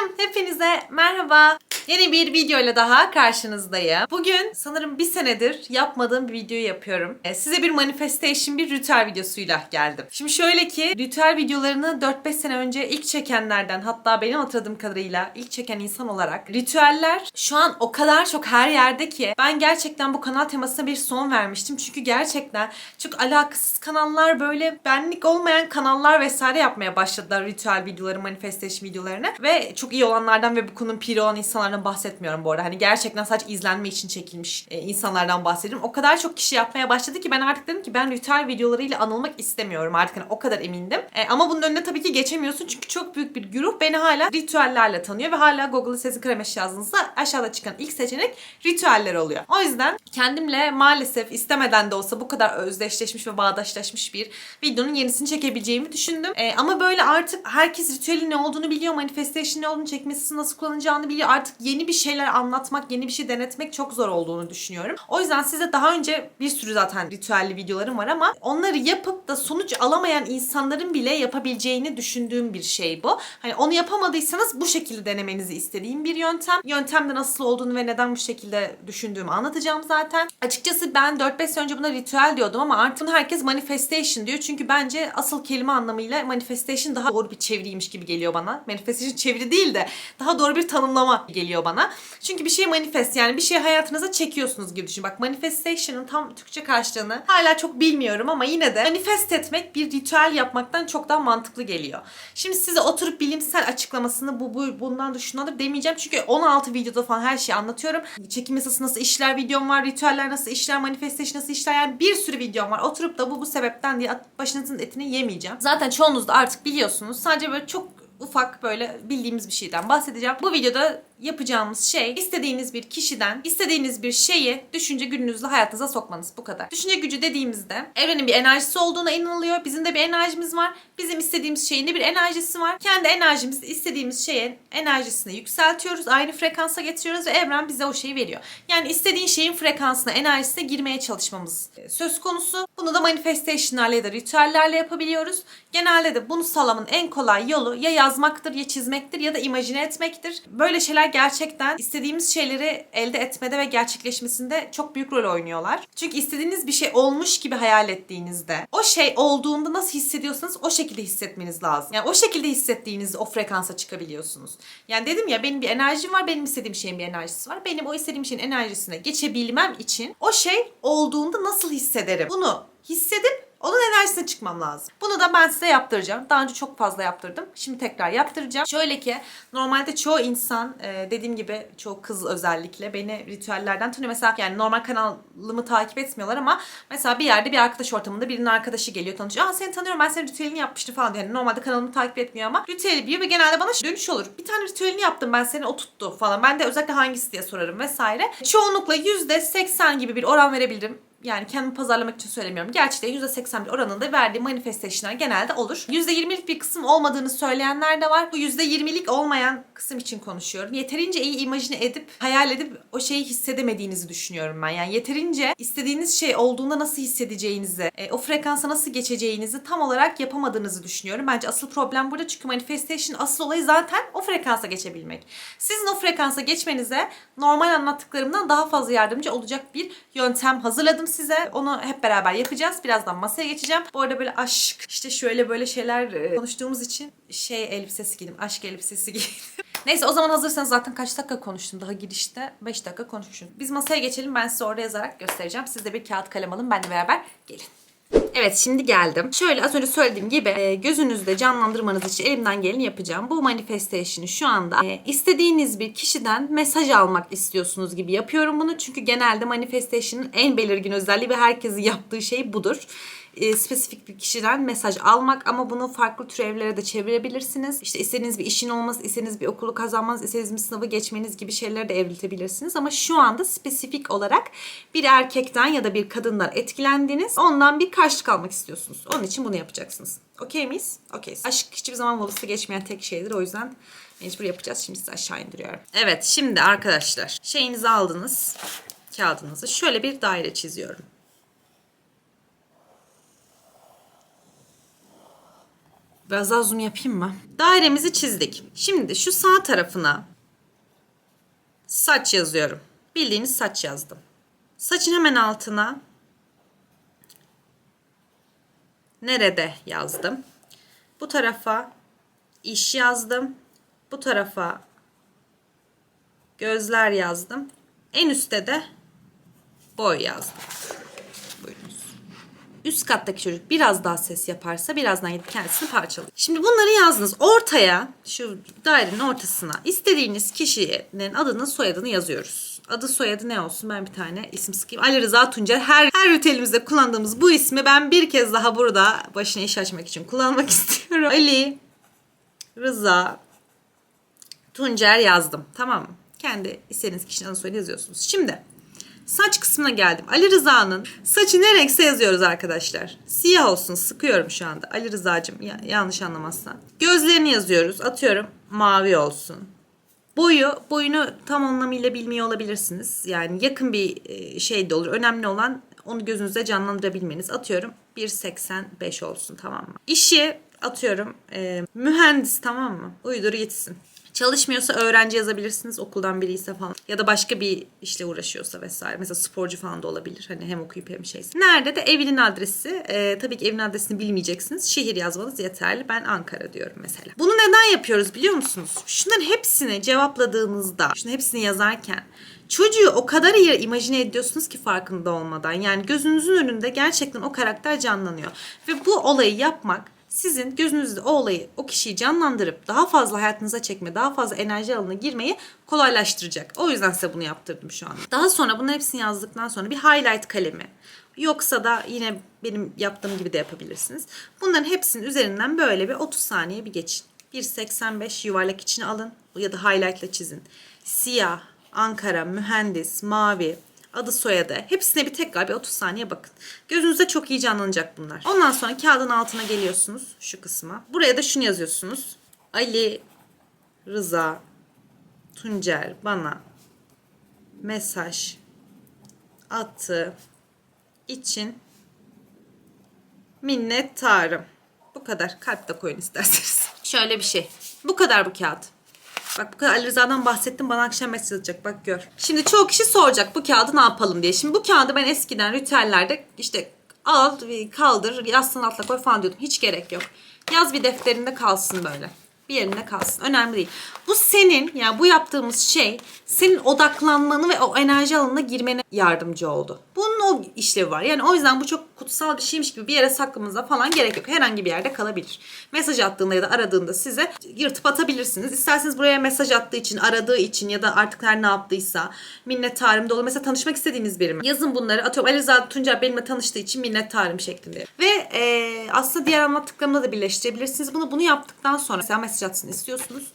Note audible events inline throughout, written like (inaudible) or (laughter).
Canlarım hepinize merhaba. Yeni bir video ile daha karşınızdayım. Bugün sanırım bir senedir yapmadığım bir videoyu yapıyorum. Ee, size bir manifestation, bir ritüel videosuyla geldim. Şimdi şöyle ki ritüel videolarını 4-5 sene önce ilk çekenlerden hatta benim hatırladığım kadarıyla ilk çeken insan olarak ritüeller şu an o kadar çok her yerde ki ben gerçekten bu kanal temasına bir son vermiştim. Çünkü gerçekten çok alakasız kanallar böyle benlik olmayan kanallar vesaire yapmaya başladılar ritüel videoları, manifestation videolarını ve çok iyi olanlardan ve bu konunun piri olan insanlardan bahsetmiyorum bu arada. Hani gerçekten sadece izlenme için çekilmiş e, insanlardan bahsediyorum. O kadar çok kişi yapmaya başladı ki ben artık dedim ki ben ritüel videolarıyla anılmak istemiyorum artık hani o kadar emindim. E, ama bunun önüne tabii ki geçemiyorsun çünkü çok büyük bir güruh beni hala ritüellerle tanıyor ve hala Google'a Sezin Karameş yazdığınızda aşağıda çıkan ilk seçenek ritüeller oluyor. O yüzden kendimle maalesef istemeden de olsa bu kadar özdeşleşmiş ve bağdaşlaşmış bir videonun yenisini çekebileceğimi düşündüm. E, ama böyle artık herkes ritüelin ne olduğunu biliyor, manifestation ne olduğunu, çekmesi nasıl kullanacağını biliyor. Artık yeni bir şeyler anlatmak, yeni bir şey denetmek çok zor olduğunu düşünüyorum. O yüzden size daha önce bir sürü zaten ritüelli videolarım var ama onları yapıp da sonuç alamayan insanların bile yapabileceğini düşündüğüm bir şey bu. Hani onu yapamadıysanız bu şekilde denemenizi istediğim bir yöntem. Yöntemde nasıl olduğunu ve neden bu şekilde düşündüğümü anlatacağım zaten. Açıkçası ben 4-5 sene önce buna ritüel diyordum ama artık herkes manifestation diyor. Çünkü bence asıl kelime anlamıyla manifestation daha doğru bir çeviriymiş gibi geliyor bana. Manifestation çeviri değil de daha doğru bir tanımlama geliyor bana. Çünkü bir şey manifest yani bir şeyi hayatınıza çekiyorsunuz gibi düşün. Bak manifestation'ın tam Türkçe karşılığını hala çok bilmiyorum ama yine de manifest etmek bir ritüel yapmaktan çok daha mantıklı geliyor. Şimdi size oturup bilimsel açıklamasını bu, bu bundan da şundandır demeyeceğim. Çünkü 16 videoda falan her şeyi anlatıyorum. Çekim yasası nasıl işler videom var. Ritüeller nasıl işler. Manifestation nasıl işler. Yani bir sürü videom var. Oturup da bu bu sebepten diye başınızın etini yemeyeceğim. Zaten çoğunuz da artık biliyorsunuz. Sadece böyle çok ufak böyle bildiğimiz bir şeyden bahsedeceğim. Bu videoda yapacağımız şey istediğiniz bir kişiden istediğiniz bir şeyi düşünce gücünüzle hayatınıza sokmanız bu kadar. Düşünce gücü dediğimizde evrenin bir enerjisi olduğuna inanılıyor. Bizim de bir enerjimiz var. Bizim istediğimiz şeyin de bir enerjisi var. Kendi enerjimizi istediğimiz şeyin enerjisini yükseltiyoruz. Aynı frekansa getiriyoruz ve evren bize o şeyi veriyor. Yani istediğin şeyin frekansına, enerjisine girmeye çalışmamız e, söz konusu. Bunu da manifestationlarla ya da ritüellerle yapabiliyoruz. Genelde de bunu sağlamanın en kolay yolu ya yazmaktır, ya çizmektir ya da imajine etmektir. Böyle şeyler gerçekten istediğimiz şeyleri elde etmede ve gerçekleşmesinde çok büyük rol oynuyorlar. Çünkü istediğiniz bir şey olmuş gibi hayal ettiğinizde o şey olduğunda nasıl hissediyorsanız o şekilde hissetmeniz lazım. Yani o şekilde hissettiğinizde o frekansa çıkabiliyorsunuz. Yani dedim ya benim bir enerjim var, benim istediğim şeyin bir enerjisi var. Benim o istediğim şeyin enerjisine geçebilmem için o şey olduğunda nasıl hissederim? Bunu hissedip onun enerjisine çıkmam lazım. Bunu da ben size yaptıracağım. Daha önce çok fazla yaptırdım. Şimdi tekrar yaptıracağım. Şöyle ki normalde çoğu insan e, dediğim gibi çoğu kız özellikle beni ritüellerden tanıyor. Mesela yani normal kanalımı takip etmiyorlar ama mesela bir yerde bir arkadaş ortamında birinin arkadaşı geliyor tanışıyor. Aa seni tanıyorum ben senin ritüelini yapmıştım falan diyor. Yani normalde kanalımı takip etmiyor ama ritüeli biliyor ve genelde bana dönüş olur. Bir tane ritüelini yaptım ben senin o tuttu falan. Ben de özellikle hangisi diye sorarım vesaire. Çoğunlukla %80 gibi bir oran verebilirim yani kendimi pazarlamak için söylemiyorum. Gerçekten %81 oranında verdiği manifestationlar genelde olur. %20'lik bir kısım olmadığını söyleyenler de var. Bu %20'lik olmayan kısım için konuşuyorum. Yeterince iyi imajine edip, hayal edip o şeyi hissedemediğinizi düşünüyorum ben. Yani yeterince istediğiniz şey olduğunda nasıl hissedeceğinizi, e, o frekansa nasıl geçeceğinizi tam olarak yapamadığınızı düşünüyorum. Bence asıl problem burada çünkü manifestation asıl olayı zaten o frekansa geçebilmek. Sizin o frekansa geçmenize normal anlattıklarımdan daha fazla yardımcı olacak bir yöntem hazırladım size. Onu hep beraber yapacağız. Birazdan masaya geçeceğim. Bu arada böyle aşk, işte şöyle böyle şeyler e, konuştuğumuz için şey elbisesi giydim. Aşk elbisesi (laughs) giydim. Neyse o zaman hazırsanız zaten kaç dakika konuştum daha girişte? 5 dakika konuşmuşum. Biz masaya geçelim. Ben size orada yazarak göstereceğim. Siz de bir kağıt kalem alın. Benle beraber gelin. Evet şimdi geldim. Şöyle az önce söylediğim gibi e, gözünüzde canlandırmanız için elimden geleni yapacağım. Bu manifestation'ı şu anda e, istediğiniz bir kişiden mesaj almak istiyorsunuz gibi yapıyorum bunu. Çünkü genelde manifestation'ın en belirgin özelliği ve herkesin yaptığı şey budur e, spesifik bir kişiden mesaj almak ama bunu farklı türevlere de çevirebilirsiniz. İşte istediğiniz bir işin olması, istediğiniz bir okulu kazanmanız, istediğiniz bir sınavı geçmeniz gibi şeyleri de evriltebilirsiniz. Ama şu anda spesifik olarak bir erkekten ya da bir kadından etkilendiniz. Ondan bir karşılık almak istiyorsunuz. Onun için bunu yapacaksınız. Okey miyiz? Okey. Aşk hiçbir zaman molası geçmeyen tek şeydir. O yüzden mecbur yapacağız. Şimdi size aşağı indiriyorum. Evet şimdi arkadaşlar şeyinizi aldınız. Kağıdınızı. Şöyle bir daire çiziyorum. Biraz daha zoom yapayım mı? Dairemizi çizdik. Şimdi şu sağ tarafına saç yazıyorum. Bildiğiniz saç yazdım. Saçın hemen altına nerede yazdım. Bu tarafa iş yazdım. Bu tarafa gözler yazdım. En üstte de boy yazdım. Üst kattaki çocuk biraz daha ses yaparsa birazdan gidip kendisini parçalayacak. Şimdi bunları yazdınız. Ortaya şu dairenin ortasına istediğiniz kişinin adını soyadını yazıyoruz. Adı soyadı ne olsun ben bir tane isim sıkayım. Ali Rıza Tuncer. Her, her ritüelimizde kullandığımız bu ismi ben bir kez daha burada başına iş açmak için kullanmak (laughs) istiyorum. Ali Rıza Tuncer yazdım. Tamam mı? Kendi istediğiniz kişinin adını soyadını yazıyorsunuz. Şimdi saç kısmına geldim. Ali Rıza'nın saçı ne renkse yazıyoruz arkadaşlar. Siyah olsun sıkıyorum şu anda. Ali Rıza'cığım ya- yanlış anlamazsan. Gözlerini yazıyoruz. Atıyorum mavi olsun. Boyu, boyunu tam anlamıyla bilmiyor olabilirsiniz. Yani yakın bir e, şey de olur. Önemli olan onu gözünüzde canlandırabilmeniz. Atıyorum 1.85 olsun tamam mı? İşi atıyorum e, mühendis tamam mı? Uydur yetsin. Çalışmıyorsa öğrenci yazabilirsiniz okuldan biri ise falan. Ya da başka bir işle uğraşıyorsa vesaire. Mesela sporcu falan da olabilir. Hani hem okuyup hem şeyse. Nerede de evinin adresi. e, tabii ki evin adresini bilmeyeceksiniz. Şehir yazmanız yeterli. Ben Ankara diyorum mesela. Bunu neden yapıyoruz biliyor musunuz? Şunların hepsini cevapladığınızda, şunların hepsini yazarken çocuğu o kadar iyi imajine ediyorsunuz ki farkında olmadan. Yani gözünüzün önünde gerçekten o karakter canlanıyor. Ve bu olayı yapmak sizin gözünüzde o olayı, o kişiyi canlandırıp daha fazla hayatınıza çekme, daha fazla enerji alanına girmeyi kolaylaştıracak. O yüzden size bunu yaptırdım şu anda. Daha sonra bunun hepsini yazdıktan sonra bir highlight kalemi. Yoksa da yine benim yaptığım gibi de yapabilirsiniz. Bunların hepsinin üzerinden böyle bir 30 saniye bir geçin. 1.85 yuvarlak içine alın ya da highlight ile çizin. Siyah, Ankara, mühendis, mavi, adı soyadı. Hepsine bir tekrar bir 30 saniye bakın. Gözünüzde çok iyi canlanacak bunlar. Ondan sonra kağıdın altına geliyorsunuz şu kısma. Buraya da şunu yazıyorsunuz. Ali Rıza Tuncer bana mesaj attı için minnettarım. Bu kadar. Kalp de koyun isterseniz. Şöyle bir şey. Bu kadar bu kağıt. Bak bu kadar Ali Rıza'dan bahsettim bana akşam mesaj atacak bak gör. Şimdi çoğu kişi soracak bu kağıdı ne yapalım diye. Şimdi bu kağıdı ben eskiden ritüellerde işte al kaldır yastığın altına koy falan diyordum. Hiç gerek yok. Yaz bir defterinde kalsın böyle. Bir yerinde kalsın. Önemli değil. Bu senin yani bu yaptığımız şey senin odaklanmanı ve o enerji alanına girmene yardımcı oldu. Bunun o işlevi var. Yani o yüzden bu çok kutsal bir şeymiş gibi bir yere saklamanıza falan gerek yok. Herhangi bir yerde kalabilir. Mesaj attığında ya da aradığında size yırtıp atabilirsiniz. İsterseniz buraya mesaj attığı için, aradığı için ya da artık her ne yaptıysa minnettarım dolu. Mesela tanışmak istediğiniz biri mi? Yazın bunları. Atıyorum Ali Rıza Tuncer benimle tanıştığı için minnettarım şeklinde. Ve e, aslında diğer anlattıklarımla da birleştirebilirsiniz. Bunu bunu yaptıktan sonra mesela mesaj atsın istiyorsunuz.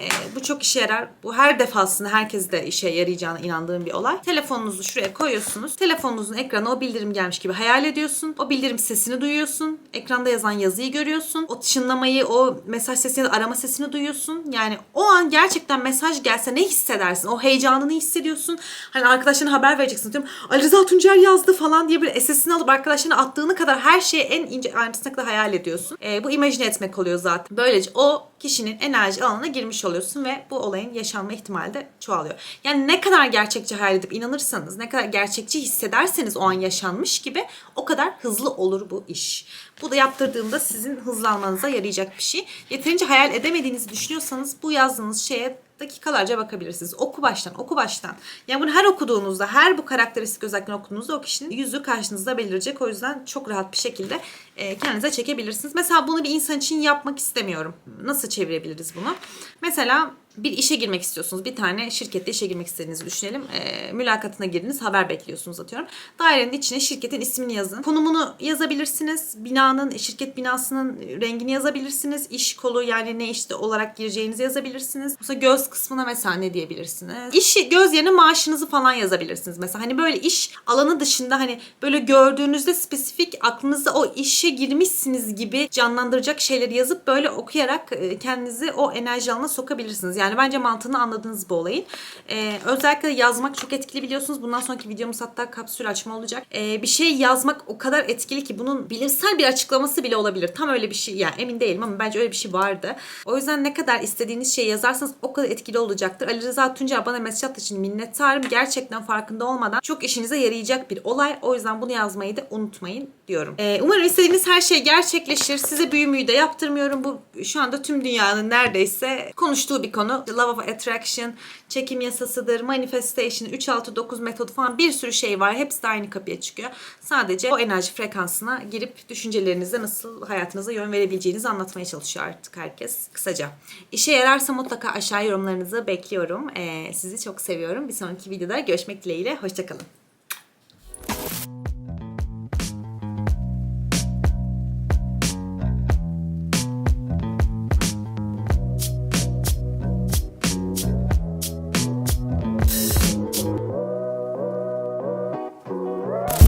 E, bu çok işe yarar. Bu her defasında herkes de işe yarayacağına inandığım bir olay. Telefonunuzu şuraya koyuyorsunuz. Telefonunuzun ekranı o bildirim gelmiş gibi hayal ediyorsun. O bildirim sesini duyuyorsun. Ekranda yazan yazıyı görüyorsun. O çınlamayı, o mesaj sesini, arama sesini duyuyorsun. Yani o an gerçekten mesaj gelse ne hissedersin? O heyecanını hissediyorsun. Hani arkadaşlarına haber vereceksin. Diyorum Ali Rıza Tuncer yazdı falan diye bir SS'ini alıp arkadaşlarına attığını kadar her şeyi en ince ayrıntısına kadar hayal ediyorsun. E, bu imajine etmek oluyor zaten. Böylece o kişinin enerji alanına girmiş oluyorsun ve bu olayın yaşanma ihtimali de çoğalıyor. Yani ne kadar gerçekçi hayal edip inanırsanız, ne kadar gerçekçi hissederseniz o an yaşanmış gibi o kadar hızlı olur bu iş. Bu da yaptırdığında sizin hızlanmanıza yarayacak bir şey. Yeterince hayal edemediğinizi düşünüyorsanız bu yazdığınız şeye dakikalarca bakabilirsiniz. Oku baştan, oku baştan. Yani bunu her okuduğunuzda, her bu karakteristik özelliklerini okuduğunuzda o kişinin yüzü karşınızda belirecek. O yüzden çok rahat bir şekilde e, kendinize çekebilirsiniz. Mesela bunu bir insan için yapmak istemiyorum. Nasıl çevirebiliriz bunu? Mesela bir işe girmek istiyorsunuz. Bir tane şirkette işe girmek istediğinizi düşünelim. E, mülakatına girdiniz, haber bekliyorsunuz atıyorum. Dairenin içine şirketin ismini yazın. Konumunu yazabilirsiniz. Binanın, şirket binasının rengini yazabilirsiniz. İş kolu yani ne işte olarak gireceğinizi yazabilirsiniz. Mesela göz kısmına mesela ne diyebilirsiniz? İş göz yerine maaşınızı falan yazabilirsiniz mesela. Hani böyle iş alanı dışında hani böyle gördüğünüzde spesifik aklınızda o işe girmişsiniz gibi canlandıracak şeyleri yazıp böyle okuyarak e, kendinizi o enerji alanına sokabilirsiniz. Yani bence mantığını anladınız bu olayın. Ee, özellikle yazmak çok etkili biliyorsunuz. Bundan sonraki videomuz hatta kapsül açma olacak. Ee, bir şey yazmak o kadar etkili ki bunun bilimsel bir açıklaması bile olabilir. Tam öyle bir şey yani emin değilim ama bence öyle bir şey vardı. O yüzden ne kadar istediğiniz şeyi yazarsanız o kadar etkili olacaktır. Ali Rıza Tuncer bana mesaj attığı için minnettarım. Gerçekten farkında olmadan çok işinize yarayacak bir olay. O yüzden bunu yazmayı da unutmayın diyorum. Ee, umarım istediğiniz her şey gerçekleşir. Size büyümüyü de yaptırmıyorum. Bu şu anda tüm dünyanın neredeyse konuştuğu bir konu. The of Attraction, çekim yasasıdır, manifestation, 3-6-9 metodu falan bir sürü şey var. Hepsi de aynı kapıya çıkıyor. Sadece o enerji frekansına girip düşüncelerinizde nasıl hayatınıza yön verebileceğinizi anlatmaya çalışıyor artık herkes. Kısaca. İşe yararsa mutlaka aşağı yorumlarınızı bekliyorum. Ee, sizi çok seviyorum. Bir sonraki videoda görüşmek dileğiyle. Hoşçakalın.